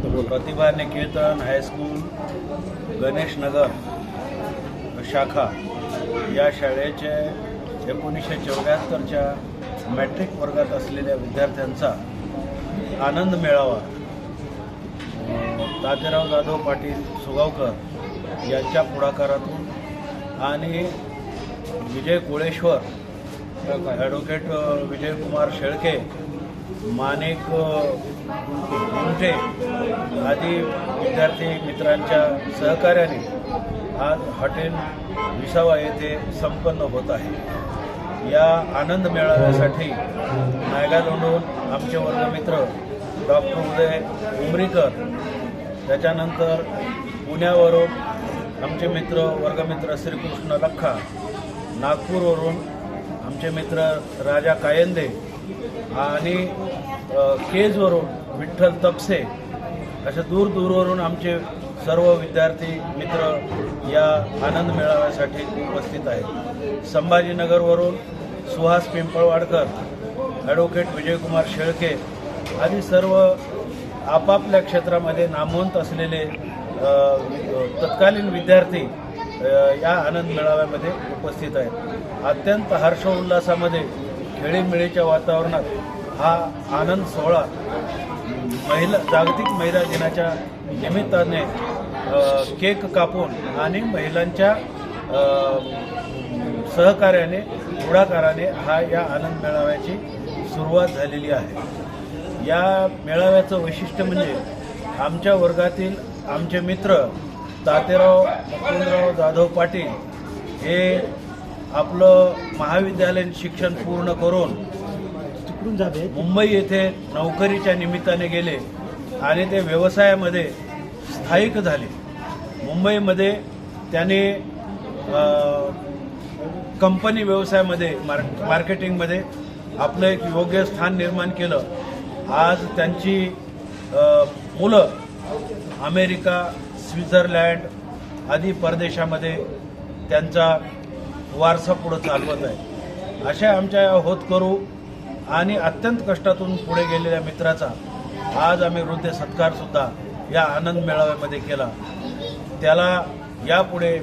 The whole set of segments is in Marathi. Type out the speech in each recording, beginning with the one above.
प्रतिभा निकेतन हायस्कूल गणेश नगर शाखा या शाळेचे एकोणीसशे चौऱ्याहत्तरच्या मॅट्रिक वर्गात असलेल्या विद्यार्थ्यांचा आनंद मेळावा. तात्याराव जाधव पाटील सुगावकर यांच्या पुढाकारातून आणि विजय कोळेश्वर ॲडव्होकेट विजयकुमार शेळके माणिक अ, म्हणजे आदी विद्यार्थी मित्रांच्या सहकार्याने आज हॉटेल विसावा येथे संपन्न होत आहे. या आनंद मेळाव्यासाठी नायगालोंडून आमचे वर्गमित्र डॉक्टर उदय उमरीकर त्याच्यानंतर पुण्यावरून आमचे मित्र वर्गमित्र श्रीकृष्ण लख्खा नागपूरवरून आमचे मित्र राजा कायंदे आणि केजवरून विठ्ठल तपसे अशा दूर दूरवरून आमचे सर्व विद्यार्थी मित्र या आनंद मेळाव्यासाठी उपस्थित आहेत. संभाजीनगरवरून सुहास पिंपळवाडकर ॲडव्होकेट विजयकुमार शेळके आदी सर्व आपापल्या क्षेत्रामध्ये नामवंत असलेले तत्कालीन विद्यार्थी या आनंद मेळाव्यामध्ये उपस्थित आहेत. अत्यंत हर्षोल्लासामध्ये खेळीमेळीच्या वातावरणात हा आनंद सोहळा महिला जागतिक महिला दिनाच्या निमित्ताने केक कापून आणि महिलांच्या सहकार्याने पुढाकाराने हा या आनंद मेळाव्याची सुरुवात झालेली आहे. या मेळाव्याचं वैशिष्ट्य म्हणजे आमच्या वर्गातील आमचे मित्र तातेराव मुकुंदराव जाधव पाटील हे आपलं महाविद्यालयीन शिक्षण पूर्ण करून मुंबई येथे नोकरीच्या निमित्ताने गेले आणि ते व्यवसायामध्ये स्थायिक झाले. मुंबईमध्ये त्याने कंपनी व्यवसायामध्ये मार मार्केटिंगमध्ये आपलं एक योग्य स्थान निर्माण केलं. आज त्यांची मुलं अमेरिका स्वित्झर्लंड आदी परदेशामध्ये त्यांचा वारसा पुढं चालवत आहे. अशा आमच्या होत करू आणि अत्यंत कष्टातून पुढे गेलेल्या मित्राचा आज आम्ही हृदय सत्कारसुद्धा या आनंद मेळाव्यामध्ये केला. त्याला यापुढे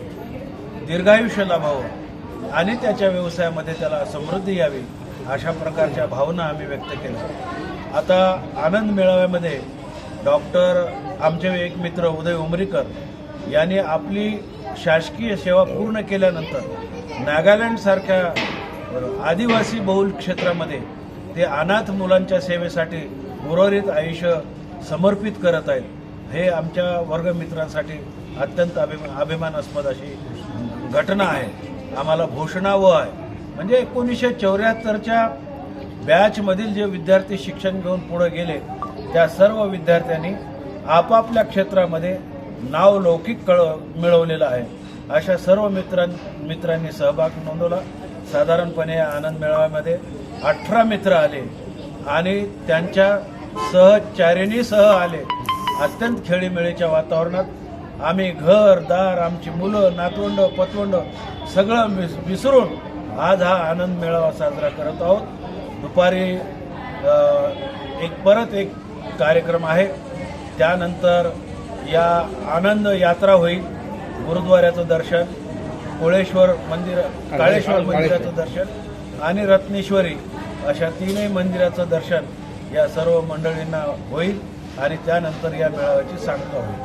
दीर्घायुष्य लाभावं आणि त्याच्या व्यवसायामध्ये त्याला समृद्धी यावी अशा प्रकारच्या भावना आम्ही व्यक्त केल्या. आता आनंद मेळाव्यामध्ये डॉक्टर आमचे एक मित्र उदय उमरीकर यांनी आपली शासकीय सेवा पूर्ण केल्यानंतर नागालँडसारख्या आदिवासी बहुल क्षेत्रामध्ये ते अनाथ मुलांच्या सेवेसाठी उर्वरित आयुष्य समर्पित करत आहेत हे आमच्या वर्गमित्रांसाठी अत्यंत अभिमा अभिमानास्पद अशी घटना आहे. आम्हाला घोषणा आहे. म्हणजे एकोणीसशे चौऱ्याहत्तरच्या बॅचमधील जे विद्यार्थी शिक्षण घेऊन पुढे गेले त्या सर्व विद्यार्थ्यांनी आपापल्या क्षेत्रामध्ये नाव लौकिक कळ मिळवलेलं आहे. अशा सर्व मित्रां मित्रांनी सहभाग नोंदवला. साधारणपणे आनंद मेळाव्यामध्ये अठरा मित्र आले आणि त्यांच्या सहचारिणीसह आले. अत्यंत खेळीमेळीच्या वातावरणात आम्ही घर दार आमची मुलं नातवंड पतवंड सगळं विस विसरून आज हा आनंद मेळावा साजरा करत आहोत. दुपारी एक परत एक कार्यक्रम आहे. त्यानंतर या आनंद यात्रा होईल. गुरुद्वाऱ्याचं दर्शन कोळेश्वर मंदिर काळेश्वर मंदिराचं दर्शन आणि रत्नेश्वरी अशा तीनही मंदिराचं दर्शन या सर्व मंडळींना होईल आणि त्यानंतर या मेळाव्याची सांगता होईल.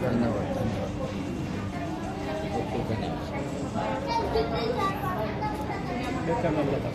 धन्यवाद. धन्यवाद. धन्यवाद.